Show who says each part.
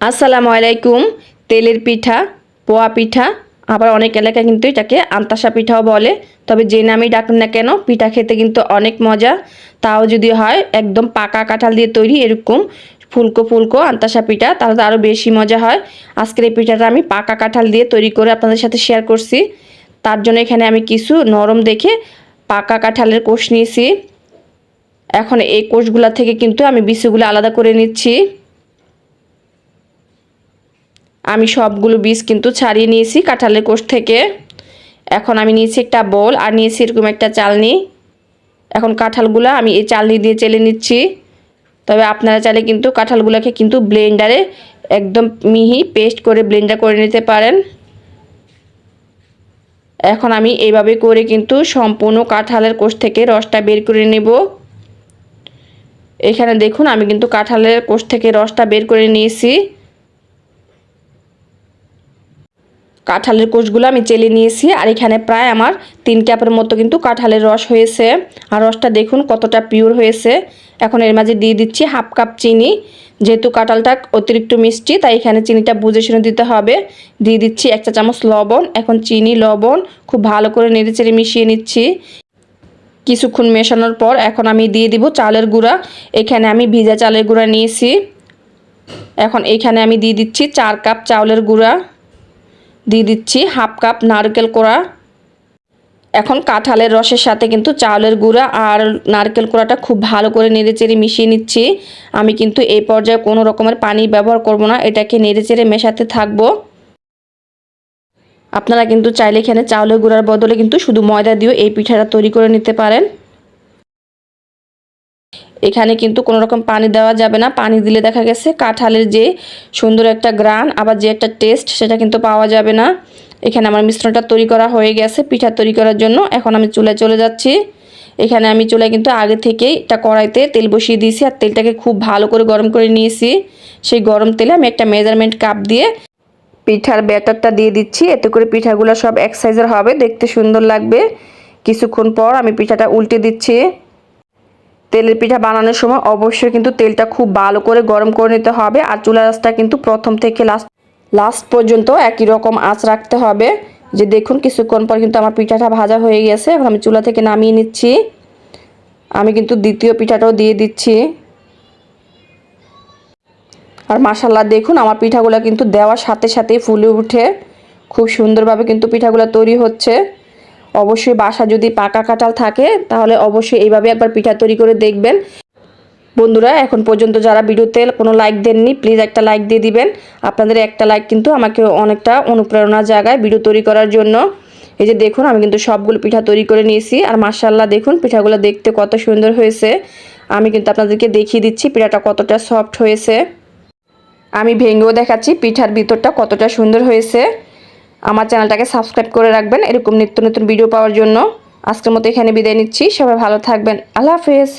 Speaker 1: আসসালামু আলাইকুম তেলের পিঠা, পোয়া পিঠা, আবার অনেক এলাকায় কিন্তু এটাকে আন্তাসা পিঠাও বলে। তবে যে নামেই ডাকুন না কেন, পিঠা খেতে কিন্তু অনেক মজা। তাও যদি হয়, একদম পাকা কাঁঠাল দিয়ে তৈরি এরকম ফুলকো ফুলকো আন্তাসা পিঠা, তাহলে তো আরও বেশি মজা হয়। আজকের এই পিঠাটা আমি পাকা কাঁঠাল দিয়ে তৈরি করে আপনাদের সাথে শেয়ার করছি। তার জন্য এখানে আমি কিছু নরম দেখে পাকা কাঁঠালের কোষ নিয়েছি। এখন এই কোষগুলা থেকে কিন্তু আমি বিচুগুলো আলাদা করে নিচ্ছি। আমি সবগুলো বীজ কিন্তু ছাড়িয়ে নিয়েছি কাঁঠালের কোষ থেকে। এখন আমি নিয়েছি একটা বোল আর নিয়েছি এরকম একটা চালনি। এখন কাঁঠালগুলো আমি এই চালনি দিয়ে চেলে নিচ্ছি। তবে আপনারা চাইলে কিন্তু কাঁঠালগুলোকে কিন্তু ব্লেন্ডারে একদম মিহি পেস্ট করে ব্লেন্ডার করে নিতে পারেন। এখন আমি এইভাবে করে কিন্তু সম্পূর্ণ কাঁঠালের কোষ থেকে রসটা বের করে নেব। এখানে দেখুন আমি কিন্তু কাঁঠালের কোষ থেকে রসটা বের করে নিয়েছি। কাঁঠালের কোষগুলো আমি চেলে নিয়েছি আর এখানে প্রায় আমার তিন কাপের মতো কিন্তু কাঁঠালের রস হয়েছে। আর রসটা দেখুন কতটা পিওর হয়েছে। এখন এর মাঝে দিয়ে দিচ্ছি হাফ কাপ চিনি। যেহেতু কাঁঠালটা অতিরিক্ত মিষ্টি, তাই এখানে চিনিটা বুঝে শুনে দিতে হবে। দিয়ে দিচ্ছি এক চা চামচ লবণ, এখন চিনি, লবণ খুব ভালো করে নেড়ে চেড়ে মিশিয়ে নিচ্ছি। কিছুক্ষণ মেশানোর পর এখন আমি দিয়ে দিব চালের গুঁড়া। এখানে আমি ভিজা চালের গুঁড়া নিয়েছি। এখন এখানে আমি দিয়ে দিচ্ছি চার কাপ চাউলের গুঁড়া। দিয়ে দিচ্ছি হাফ কাপ নারকেল কোড়া। এখন কাঁঠালের রসের সাথে কিন্তু চাউলের গুঁড়া আর নারকেল কোড়াটা খুব ভালো করে নেড়েচেড়ে মিশিয়ে নিচ্ছি। আমি কিন্তু এই পর্যায়ে কোনো রকমের পানি ব্যবহার করব না, এটাকে নেড়েচেড়ে মেশাতে থাকব। আপনারা কিন্তু চাইলে এখানে চাউলের গুঁড়ার বদলে কিন্তু শুধু ময়দা দিয়েও এই পিঠাটা তৈরি করে নিতে পারেন। এখানে কিন্তু কোনো রকম পানি দেওয়া যাবে না। পানি দিলে দেখা গেছে কাঁঠালের যে সুন্দর একটা গ্রান, আবার যে একটা টেস্ট সেটা কিন্তু পাওয়া যাবে না। এখানে আমার মিশ্রণটা তৈরি করা হয়ে গেছে পিঠা তৈরি করার জন্য। এখন আমি চুলায় চলে যাচ্ছি। এখানে আমি চুলায় কিন্তু আগে থেকেই এটা কড়াইতে তেল বসিয়ে দিয়েছি আর তেলটাকে খুব ভালো করে গরম করে নিয়েছি। সেই গরম তেলে আমি একটা মেজারমেন্ট কাপ দিয়ে পিঠার ব্যাটারটা দিয়ে দিচ্ছি। এতে করে পিঠাগুলো সব এক সাইজের হবে, দেখতে সুন্দর লাগবে। কিছুক্ষণ পর আমি পিঠাটা উল্টে দিচ্ছি। তেলের পিঠা বানানোর সময় অবশ্যই কিন্তু তেলটা খুব ভালো করে গরম করে নিতে হবে আর চুলা রাসটা কিন্তু প্রথম থেকে লাস্ট লাস্ট পর্যন্ত একই রকম আঁচ রাখতে হবে। যে দেখুন কিছুক্ষণ পর কিন্তু আমার পিঠাটা ভাজা হয়ে গেছে। এখন আমি চুলা থেকে নামিয়ে নিচ্ছি। আমি কিন্তু দ্বিতীয় পিঠাটাও দিয়ে দিচ্ছি। আর মাসাল্লা দেখুন আমার পিঠাগুলো কিন্তু দেওয়ার সাথে সাথেই ফুলে উঠে। খুব সুন্দরভাবে কিন্তু পিঠাগুলো তৈরি হচ্ছে। অবশ্যই বাসা যদি পাকা কাঁঠাল থাকে, তাহলে অবশ্যই এইভাবে একবার পিঠা তৈরি করে দেখবেন। বন্ধুরা, এখন পর্যন্ত যারা ভিডিওতে কোনো লাইক দেননি প্লিজ একটা লাইক দিয়ে দিবেন। আপনাদের একটা লাইক কিন্তু আমাকে অনেকটা অনুপ্রেরণার জায়গায় ভিডিও তৈরি করার জন্য। এই যে দেখুন, আমি কিন্তু সবগুলো পিঠা তৈরি করে নিয়েছি। আর মার্শাল্লাহ দেখুন, পিঠাগুলো দেখতে কত সুন্দর হয়েছে। আমি কিন্তু আপনাদেরকে দেখিয়ে দিচ্ছি পিঠাটা কতটা সফট হয়েছে। আমি ভেঙেও দেখাচ্ছি, পিঠার ভিতরটা কতটা সুন্দর হয়েছে। আমার চ্যানেলটাকে সাবস্ক্রাইব করে রাখবেন। এরকম নিত্য নতুন ভিডিও পাওয়ার জন্য। আজকের মতো এখানে বিদায় নিচ্ছি। সবাই ভালো থাকবেন। আল্লাহ হাফেজ।